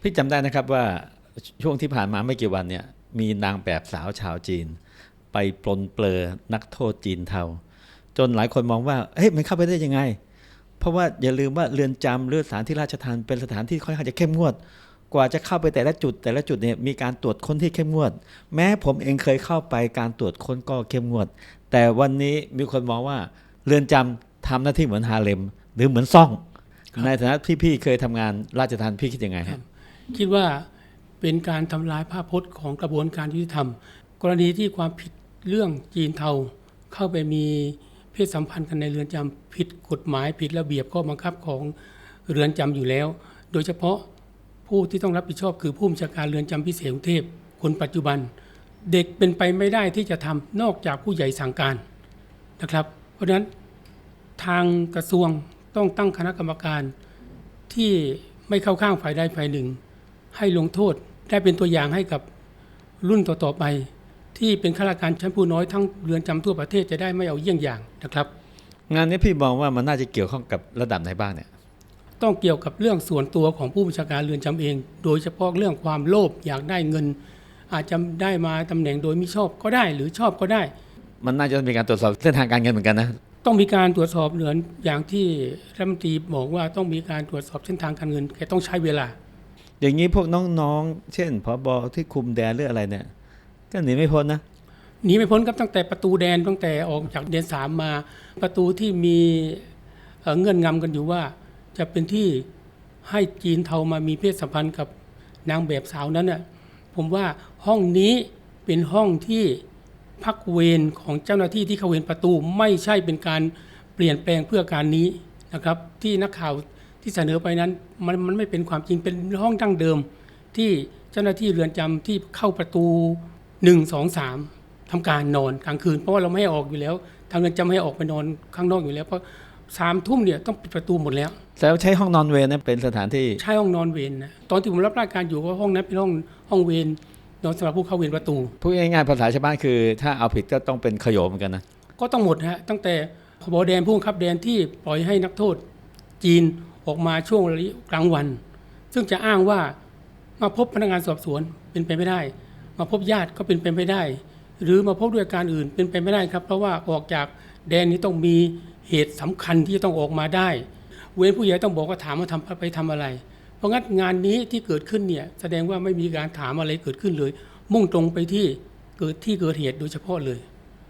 พี่จำได้นะครับว่าช่วงที่ผ่านมาไม่กี่วันเนี่ยมีนางแบบสาวชาวจีน ไปปลนเปลือนักโทษจีนเทา จนหลายคนมองว่าเฮ้ยมันเข้าไปได้ยังไง เพราะว่าอย่าลืมว่าเรือนจำหรือสถานที่ราชทานเป็นสถานที่ค่อนข้างจะเข้มงวด กว่าจะเข้าไปแต่ละจุด แต่ละจุดเนี่ยมีการตรวจค้นที่เข้มงวด แม้ผมเองเคยเข้าไปการตรวจค้นก็เข้มงวด แต่วันนี้มีคนมองว่าเรือนจำทำหน้าที่เหมือนฮาเลม หรือเหมือนซ่อง ในฐานะที่พี่เคยทำงานราชทานพี่คิดยังไงฮะ คิดว่าเป็นการทำลายภาพพจน์ของกระบวนการยุติธรรม กรณีที่ความผิดเรื่องจีนเทาเข้าไปมีเพศสัมพันธ์กันในเรือนจำผิดกฎหมายผิดระเบียบข้อบังคับของเรือนจำอยู่แล้ว โดยเฉพาะผู้ที่ต้องรับผิดชอบคือผู้บัญชาการเรือนจำพิเศษกรุงเทพคนปัจจุบัน เด็กเป็นไปไม่ได้ที่จะทำนอกจากผู้ใหญ่สั่งการนะครับ เพราะฉะนั้นทางกระทรวงต้องตั้งคณะกรรมการที่ไม่เข้าข้างฝ่ายใดฝ่ายหนึ่ง ให้ลงโทษได้เป็นตัวอย่างให้กับรุ่นต่อๆไป ที่เป็นข้าราชการชั้นผู้น้อยทั้งเรือนจำทั่วประเทศจะได้ไม่เอาเยี่ยงอย่างนะครับ งานนี้พี่มองว่ามันน่าจะเกี่ยวข้องกับระดับไหนบ้างเนี่ยต้องเกี่ยวกับเรื่องส่วนตัวของผู้บัญชาการเรือนจำเอง โดยเฉพาะเรื่องความโลภอยากได้เงิน อาจจะได้มาตำแหน่งโดยมิชอบก็ได้หรือชอบก็ได้ มันน่าจะมีการตรวจสอบเส้นทางการเงินเหมือนกันนะต้องมีการตรวจสอบเหมือนอย่างที่รัฐมนตรีบอกว่าต้องมีการตรวจสอบเส้นทางการเงินแกต้องใช้เวลา อย่างนี้พวกน้องๆ เช่นพอบอที่คุมแดนหรืออะไรเนี่ย ก็หนีไม่พ้นนะหนีไม่พ้นครับตั้งแต่ประตูแดนตั้งแต่ออกจากแดนสามมาประตูที่มีเเงื่อนงำกันอยู่ว่า จะเป็นที่ให้จีนเทามามีเพศสัมพันธ์กับนางแบบสาวนั้นน่ะผมว่าห้องนี้เป็นห้องที่พักเวรของเจ้าหน้าที่ที่เขาเวรประตูไม่ใช่เป็นการเปลี่ยนแปลงเพื่อการนี้นะครับ ที่นักข่าว ที่เสนอไปนั้นมันมันไม่เป็นความจริงเป็นห้องดั้งเดิม ที่เจ้าหน้าที่เรือนจำที่เข้าประตู1 2 3ทำการนอนกลางคืน เพราะว่าเราไม่ให้ออกอยู่แล้ว ทางเรือนจำไม่ให้ออกไปนอนข้างนอกอยู่แล้ว เพราะสามทุ่มเนี่ยต้องปิดประตูหมดแล้วแล้วใช้ห้องนอนเวรนะเป็นสถานที่ใช้ห้องนอนเวรนะตอนที่ผมรับราชการอยู่ก็ห้องนั้นเป็นห้องห้องเวรนอนสำหรับผู้เข้าเวรประตูพูดง่ายๆภาษาชาวบ้านคือ ถ้าเอาผิดก็ต้องเป็นขโยมเหมือนกันนะก็ต้องหมดฮะตั้งแต่ผบแดนผู้บังคับแดนที่ปล่อยให้นักโทษจีน ออกมาช่วงกลางวัน ซึ่งจะอ้างว่ามาพบพนักงานสอบสวนเป็นไปไม่ได้ มาพบญาติก็เป็นไปไม่ได้ หรือมาพบด้วยการอื่นเป็นไปไม่ได้ครับ เพราะว่าออกจากแดนนี้ต้องมีเหตุสำคัญที่จะต้องออกมาได้ เวรผู้ใหญ่ต้องบอกว่าถามว่าทำไปทำอะไร เพราะงั้นงานนี้ที่เกิดขึ้นเนี่ยแสดงว่าไม่มีการถามอะไรเกิดขึ้นเลย มุ่งตรงไปที่เกิดที่เกิดเหตุโดยเฉพาะเลย